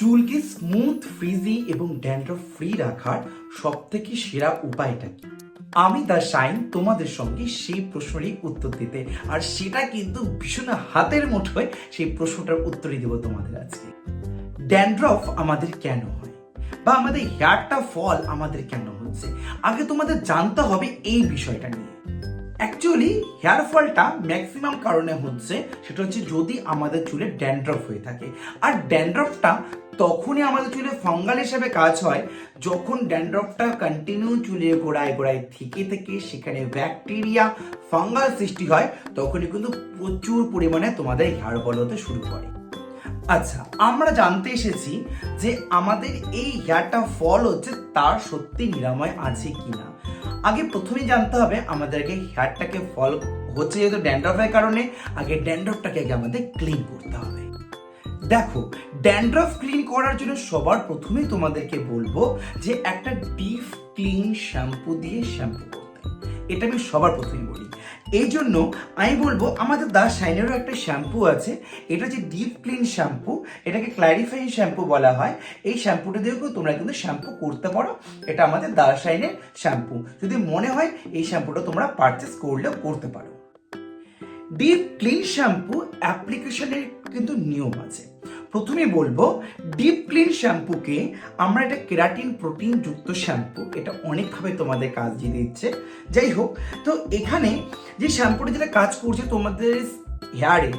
চুলকে স্মুথ ফ্রিজি এবং dandruff free রাখার সব থেকে সেরা উপায়টা কি? আমি দা শাইন তোমাদের সঙ্গে সেই প্রশ্নেরই উত্তর দিতে, আর সেটা কিন্তু ভীষণ হাতের মুঠোয় সেই প্রশ্নটার উত্তরই দেবো তোমাদের আজকে। ড্যান্ড্রফ আমাদের কেন হয়? বা আমাদের হেয়ারটা ফল আমাদের কেন হচ্ছে? আগে তোমাদের জানতে হবে এই বিষয়টা নিয়ে। অ্যাকচুয়ালি হেয়ার ফলটা ম্যাক্সিমাম কারণে হচ্ছে, সেটা হচ্ছে যদি আমাদের চুলে ড্যান্ড্রফ হয়ে থাকে। আর ড্যান্ড্রফটা তখনই আমাদের চুলে ফাঙ্গাল হিসেবে কাজ হয়, যখন ড্যান্ড্রফটা কন্টিনিউ চুলে গোড়ায় গোড়ায় থেকে থেকে সেখানে ব্যাকটেরিয়া, ফাঙ্গাল সৃষ্টি হয়, তখনই কিন্তু প্রচুর পরিমাণে তোমাদের হেয়ার ফল হতে শুরু করে। আচ্ছা আমরা জানতে এসেছি যে আমাদের এই হেয়ারটা ফল হচ্ছে তার সত্যি নিরাময় আছে কিনা। আগে প্রথমেই জানতে হবে আমাদেরকে হেয়ারটাকে ফল হচ্ছে যেহেতু ড্যান্ড্রফের কারণে, আগে ড্যান্ড্রফটাকে আগে আমাদের ক্লিন করতে হবে। দেখো ড্যান্ড্রফ ক্লিন করার জন্য সবার প্রথমেই তোমাদেরকে বলব যে একটা ডিপ ক্লিন শ্যাম্পু দিয়ে শ্যাম্পু করতে এটা আমি সবার প্রথমে বলি। এই জন্য আমি বলব, আমাদের দা শাইনেরও একটা শ্যাম্পু আছে। এটা যে ডিপ ক্লিন শ্যাম্পু এটাকে ক্ল্যারিফাইং শ্যাম্পু বলা হয়। এই শ্যাম্পুটা দিয়েও তোমরা কিন্তু শ্যাম্পু করতে পারো। এটা আমাদের দা শাইনের শ্যাম্পু যদি মনে হয় এই শ্যাম্পুটা তোমরা পারচেস করলেও করতে পারো। ডিপ ক্লিন শ্যাম্পু অ্যাপ্লিকেশনের কিন্তু নিয়ম আছে। প্রথমে বলব ডিপ ক্লিন শ্যাম্পুকে আমরা এটা কেরাটিন প্রোটিন যুক্ত শ্যাম্পু এটা অনেকভাবে তোমাদের কাজ দিয়ে দিচ্ছে। যাই হোক, তো এখানে যে শ্যাম্পুটা যেটা কাজ করছে তোমাদের হেয়ারে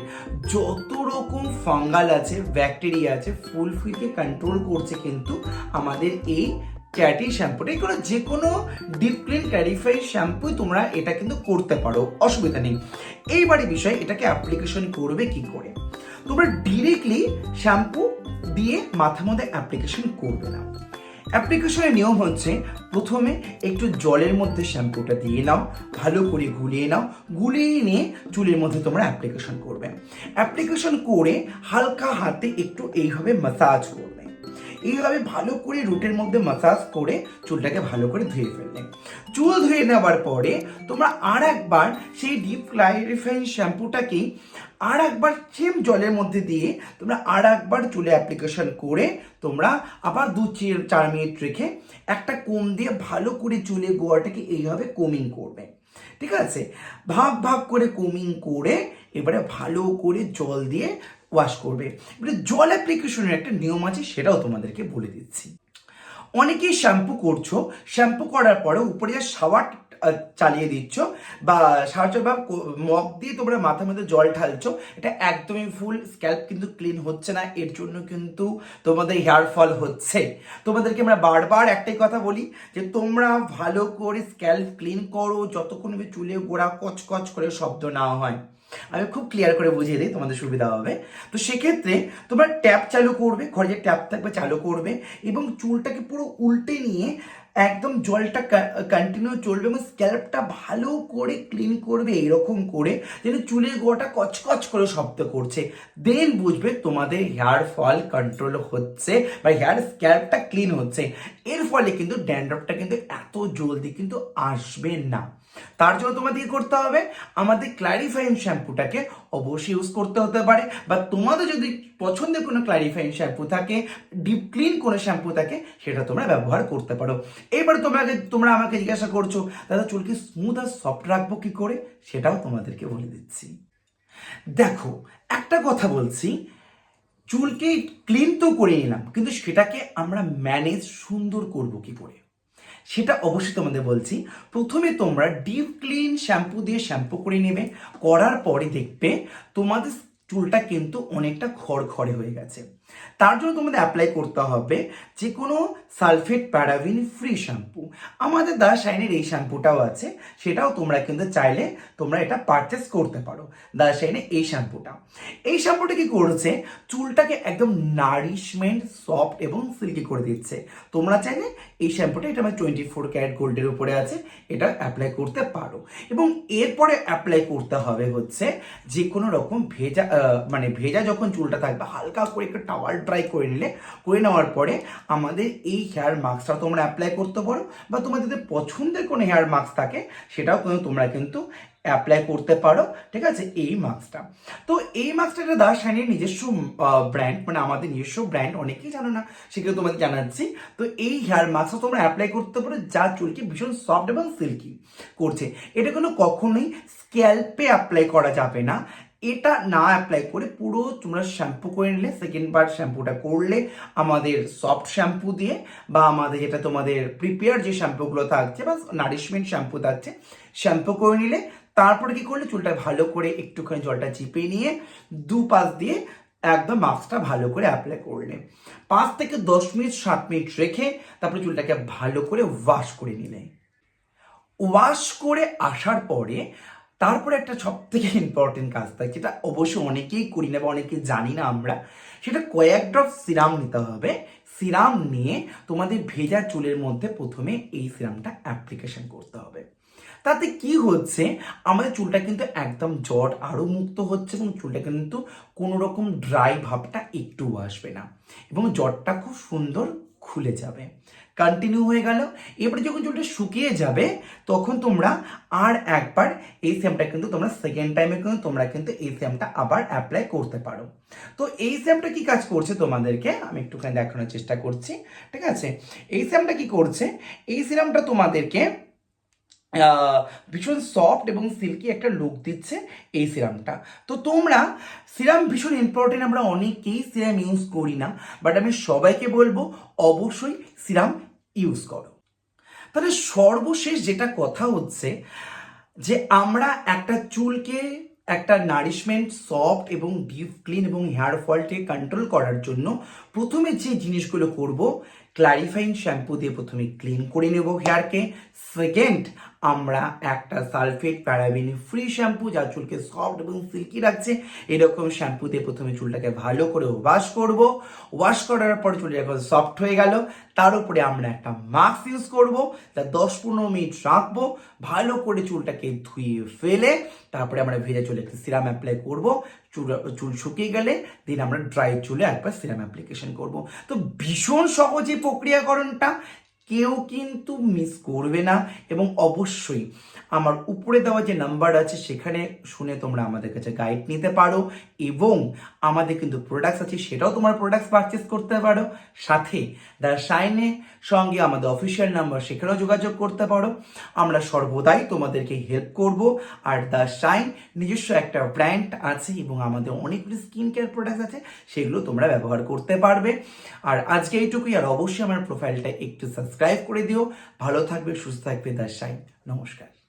যত রকম ফাঙ্গাল আছে ব্যাকটেরিয়া আছে ফুলফুলকে কন্ট্রোল করছে কিন্তু আমাদের এই ক্যাটি শ্যাম্পুটা এগুলো যে কোনো ডিপ ক্লিন ক্যারিফাই শ্যাম্পু তোমরা এটা কিন্তু করতে পারো, অসুবিধা নেই। এইবারে বিষয়, এটাকে অ্যাপ্লিকেশন করবে কি করে? তোমরা ডিরেক্টলি শ্যাম্পু দিয়ে মাথার মধ্যে অ্যাপ্লিকেশন করবে না। অ্যাপ্লিকেশনের নিয়ম হচ্ছে প্রথমে একটু জলের মধ্যে শ্যাম্পুটা দিয়ে নাও, ভালো করে গুলিয়ে নাও, গুলিয়ে নিয়ে চুলের মধ্যে তোমরা অ্যাপ্লিকেশন করবে। অ্যাপ্লিকেশন করে হালকা হাতে একটু এইভাবে মাসাজ করবে। এইভাবে ভালো করে রুটের মধ্যে মাসাজ করে চুলটাকে ভালো করে ধুয়ে ফেললে। চুল ধুয়ে নেওয়ার পরে তোমরা আর একবার সেই ডিপ ক্লারিফাইং শ্যাম্পুটাকেই আর একবার সেম জলের মধ্যে দিয়ে তোমরা আর একবার চুলে অ্যাপ্লিকেশন করে তোমরা আবার দু চার মিনিট রেখে একটা কোম দিয়ে ভালো করে চুলে গোয়াটাকে এইভাবে কোমিং করবে। ঠিক আছে? ভাগ ভাগ করে কোমিং করে এবারে ভালো করে জল দিয়ে ওয়াশ করবে। এবারে জল অ্যাপ্লিকেশনের একটা নিয়ম আছে, সেটাও তোমাদেরকে বলে দিচ্ছি। অনেকেই শ্যাম্পু করছ শ্যাম্পু করার পরে উপরে যে শাওয়ার চালিয়ে দিচ্ছ বা সাহায্য বা মগ দিয়ে তোমরা মাথার মধ্যে জল ঢালছো, এটা একদমই ফুল স্ক্যাল্প কিন্তু ক্লিন হচ্ছে না, এর জন্য কিন্তু তোমাদের হেয়ার ফল হচ্ছে। তোমাদেরকে আমরা বারবার একটাই কথা বলি, যে তোমরা ভালো করে স্ক্যাল্প ক্লিন করো, যতক্ষণ চুলে গোড়া কচকচ করে শব্দ না হয়। আমি খুব ক্লিয়ার করে বুঝিয়ে দিই, তোমাদের সুবিধা হবে। তো সেক্ষেত্রে তোমরা ট্যাপ চালু করবে, ঘরে যে ট্যাপ থাকবে, চালু করবে এবং চুলটাকে পুরো উল্টে নিয়ে একদম জলটা কন্টিনিউ চলবে এবং স্ক্যাল্পটা ভালো করে ক্লিন করবে, এরকম করে যেন চুলের গোড়াটা কচকচ করে শব্দ করছে। দেন বুঝবে তোমাদের হেয়ার ফল কন্ট্রোল হচ্ছে বা হেয়ার স্ক্যাল্পটা ক্লিন হচ্ছে। এর ফলে কিন্তু ড্যান্ড্রফটা কিন্তু এত জলদি কিন্তু আসবে না। তার জন্য তোমাদের কি করতে হবে আমাদের ক্লারিফাইং শ্যাম্পুটাকে অবশ্যই ইউজ করতে হতে পারে বা তোমাদের যদি পছন্দের কোনো ক্লারিফাইং শ্যাম্পু থাকে ডিপ ক্লিন কোনো শ্যাম্পু থাকে, সেটা তোমরা ব্যবহার করতে পারো। এবার তোমাকে, তোমরা আমাকে জিজ্ঞাসা করছ, দাদা, চুলকে স্মুথ আর সফট রাখব কি করে? সেটাও তোমাদেরকে বলে দিচ্ছি। দেখো, একটা কথা বলছি, চুলকে ক্লিন তো করে নিলাম, কিন্তু সেটাকে আমরা ম্যানেজ সুন্দর করব কি করে? সেটা অবশ্যই তোমাদের বলছি। প্রথমে তোমরা ডিপ ক্লিন শ্যাম্পু দিয়ে শ্যাম্পু করে নেবে, করার পরে দেখবে তোমাদের চুলটা কিন্তু অনেকটা খড়খড়ে হয়ে গেছে। তার জন্য তোমাদের অ্যাপ্লাই করতে হবে যে কোনো সালফেট প্যারাভিন ফ্রি শ্যাম্পু আমাদের দা শাইনের এই শ্যাম্পুটাও আছে, সেটাও তোমরা কিন্তু চাইলে তোমরা এটা পারচেস করতে পারো দা শাইনের এই শ্যাম্পুটা এই শ্যাম্পুটা কি করছে? চুলটাকে একদম নারিশমেন্ট সফট এবং সিল্কি করে দিচ্ছে। তোমরা চাইলে এই শ্যাম্পুটা এটা আমার টোয়েন্টি ফোর ক্যারেট গোল্ডের উপরে আছে, এটা অ্যাপ্লাই করতে পারো। এবং এরপরে অ্যাপ্লাই করতে হবে হচ্ছে যে কোনো রকম ভেজা মানে ভেজা যখন চুলটা থাকবে, হালকা করে একটু টাওয়াল ড্রাই করে নিলে, করে নেওয়ার পরে আমাদের এই হেয়ার মাস্কটা তোমরা অ্যাপ্লাই করতে পারো বা তোমাদের যদি পছন্দের কোনো হেয়ার মাস্ক থাকে, সেটাও কিন্তু তোমরা কিন্তু অ্যাপ্লাই করতে পারো, ঠিক আছে? এই মাস্কটা তো এই মাস্কটা একটা দাস শাইনের নিজস্ব ব্র্যান্ড মানে আমাদের নিজস্ব ব্র্যান্ড অনেকেই জানো না, সেগুলো তোমাদের জানাচ্ছি। তো এই হেয়ার মাস্কটা তোমরা অ্যাপ্লাই করতে পারো, যা চুলকে ভীষণ সফট এবং সিল্কি করছে। এটা কোনো কখনোই স্ক্যাল্পে অ্যাপ্লাই করা যাবে না। এটা না অ্যাপ্লাই করে পুরো তোমরা শ্যাম্পু করে নিলে সেকেন্ড বার শ্যাম্পুটা করলে, আমাদের সফট শ্যাম্পু দিয়ে বা আমাদের যেটা তোমাদের প্রিপেয়ার যে শ্যাম্পুগুলো থাকছে বা নারিশমেন্ট শ্যাম্পু থাকছে শ্যাম্পু করে নিলে, তারপরে কি করলে চুলটা ভালো করে একটুখানি জলটা চিপে নিয়ে দু পাশ দিয়ে একদম মাস্কটা ভালো করে অ্যাপ্লাই করলে পাঁচ থেকে দশ মিনিট, সাত মিনিট রেখে তারপরে চুলটাকে ভালো করে ওয়াশ করে নিলে। ওয়াশ করে আসার পরে তারপরে একটা সব থেকে ইম্পর্টেন্ট কাজ থাকে যেটা অবশ্যই অনেকেই করি না বা অনেকেই জানি না আমরা, সেটা কয়েক ড্রপ সিরাম নিতে হবে। সিরাম নিয়ে তোমাদের ভেজা চুলের মধ্যে প্রথমে এই সিরামটা অ্যাপ্লিকেশন করতে হবে। তাতে কি হচ্ছে, আমাদের চুলটা কিন্তু একদম জট আরও মুক্ত হচ্ছে এবং চুলটা কিন্তু কোনো রকম ড্রাই ভাবটা একটুও আসবে না এবং জটটা খুব সুন্দর খুলে যাবে। কন্টিনিউ হয়ে গেল। এবারে যখন চুলটা শুকিয়ে যাবে, তখন তোমরা আর একবার এই সেমটা কিন্তু তোমরা সেকেন্ড টাইমে কিন্তু তোমরা কিন্তু এই সেমটা আবার অ্যাপ্লাই করতে পারো। তো এই সেমটা কি কাজ করছে তোমাদেরকে? আমি একটুখানি দেখানোর চেষ্টা করছি, ঠিক আছে? এই সেমটা কি করছে? এই সিরামটা তোমাদেরকে ভীষণ সফট এবং সিল্কি একটা লুক দিচ্ছে এই সিরামটা তো তোমরা সিরাম ভীষণ ইম্পর্টেন্ট আমরা অনেকেই সিরাম ইউজ করি না বাট আমি সবাইকে বলব, অবশ্যই সিরাম ইউজ করো। তাহলে সর্বশেষ যেটা কথা হচ্ছে, যে আমরা একটা চুলকে একটা নারিশমেন্ট সফট এবং ডিপ ক্লিন এবং হেয়ার ফলকে কন্ট্রোল করার জন্য প্রথমে যে জিনিসগুলো করব ক্লারিফাইং শ্যাম্পু দিয়ে প্রথমে ক্লিন করে নেব হেয়ারকে সেকেন্ড আমরা একটা সালফেট প্যারাবিন ফ্রি শ্যাম্পু যা চুলকে সফট এবং সিল্কি রাখছে। এরকম শ্যাম্পু দিয়ে প্রথমে চুলটাকে ভালো করে ওয়াশ করব। ওয়াশ করার পর চুল যখন সফট হয়ে গেল। তার উপরে আমরা একটা মাস্ক ইউজ করব, যা দশ পনেরো মিনিট রাখব। ভালো করে চুলটাকে ধুয়ে ফেলে, তারপরে আমরা ভেজে চুলে একটা সিরাম অ্যাপ্লাই করব। চুল চুল শুকিয়ে গেলে দিন আমরা ড্রাই চুলে একবার সিরাম অ্যাপ্লিকেশন করব। তো ভীষণ সহজ প্রক্রিয়াকরণটা কেউ কিন্তু মিস করবে না এবং অবশ্যই আমার উপরে দেওয়া যে নাম্বার আছে সেখানে শুনে তোমরা আমাদের কাছে গাইড নিতে পারো এবং আমাদের কিন্তু প্রোডাক্টস আছে সেটাও তোমার প্রোডাক্টস পারচেস করতে পারো। সাথে দ্য শাইনে সঙ্গে আমাদের অফিসিয়াল নাম্বার সেখানেও যোগাযোগ করতে পারো। আমরা সর্বদাই তোমাদেরকে হেল্প করব আর দ্য শাইন নিজস্ব একটা ব্র্যান্ড আছে এবং আমাদের অনেকগুলি স্কিন কেয়ার প্রোডাক্ট আছে সেগুলো তোমরা ব্যবহার করতে পারবে। আর আজকে এইটুকুই, আর অবশ্যই আমার প্রোফাইলটা একটু সাবস্ক্রাইব করে দিও। ভালো থাকবে সুস্থ থাকবে শাইন। নমস্কার।